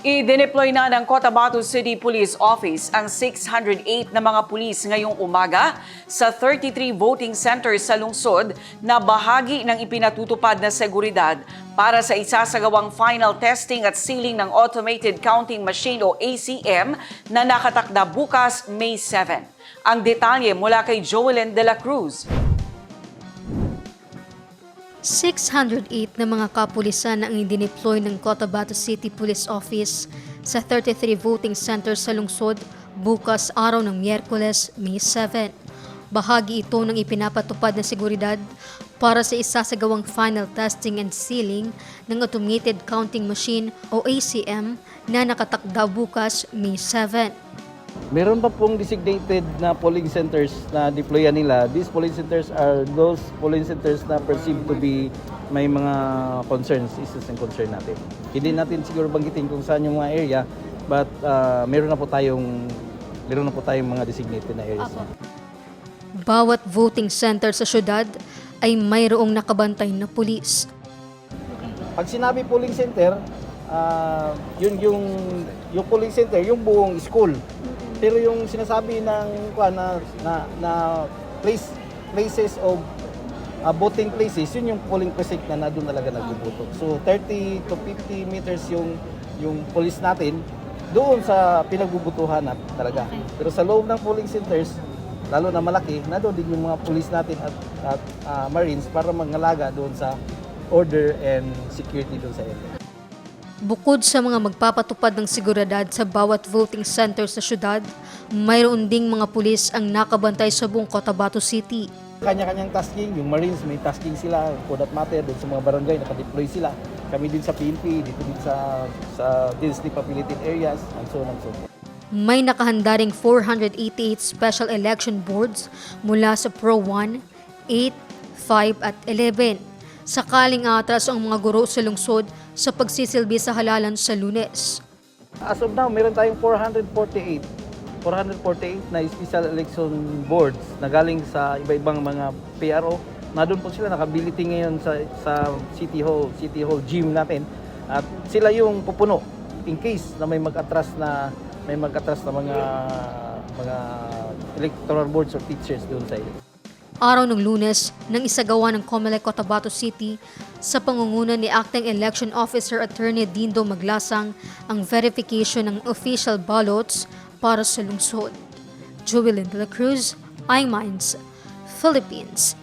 I-deploy na ng Cotabato City Police Office ang 608 na mga pulis ngayong umaga sa 33 voting centers sa lungsod na bahagi ng ipinatutupad na seguridad para sa isasagawang final testing at sealing ng Automated Counting Machine o ACM na nakatakda bukas May 7. Ang detalye mula kay Joelyn De La Cruz. 608 na mga kapulisan ang idineploy ng Cotabato City Police Office sa 33 voting centers sa lungsod bukas araw ng Miyerkules, May 7. Bahagi ito ng ipinapatupad na seguridad para sa isasagawang final testing and sealing ng Automated Counting Machine o ACM na nakatakda bukas May 7. Meron pa pong designated na polling centers na deployan nila. These polling centers are those polling centers na perceived to be may mga concerns, issues and concern natin. Hindi natin siguro banggitin kung saan yung mga area, but uh, meron na po tayong meron na po tayong mga designated na areas. Bawat voting center sa syudad ay mayroong nakabantay na pulis. Pag sinabi polling center, ah, yun yung yung polling center, yung buong school. Pero yung sinasabi ng kuan na na, na place places of ah, voting places, yun yung polling precinct na doon talaga nagbubuto. So 30 to 50 meters yung yung police natin doon sa pinagbubutuhan na talaga. Pero sa loob ng polling centers, lalo na malaki, na doon din yung mga police natin at, at ah, Marines para mangalaga doon sa order and security doon sa area. Bukod sa mga magpapatupad ng seguridad sa bawat voting center sa syudad, mayroon ding mga pulis ang nakabantay sa buong Cotabato City. Kanya-kanyang tasking, yung Marines may tasking sila, for that matter, doon sa mga barangay, nakadeploy sila. Kami din sa PNP, dito din sa, sa densely populated areas, and so on and so forth. May nakahanda ring 488 special election boards mula sa Pro 1, 8, 5 at 11. Sakaling atras ang mga guro sa lungsod sa pagsisilbi sa halalan sa lunes. As of now, meron tayong 448 448 na special election boards na galing sa iba-ibang mga PRO. Na doon po sila nakability ngayon sa sa City Hall, City Hall gym natin. At sila yung pupuno in case na may mag-atras na may mag-atras na mga mga electoral boards or teachers doon sa area. Araw ng lunes, nang isagawa ng Comelec Cotabato City sa pangunguna ni Acting Election Officer Attorney Dindo Maglasang ang verification ng official ballots para sa lungsod. Jubilin de la Cruz, iMinds, Philippines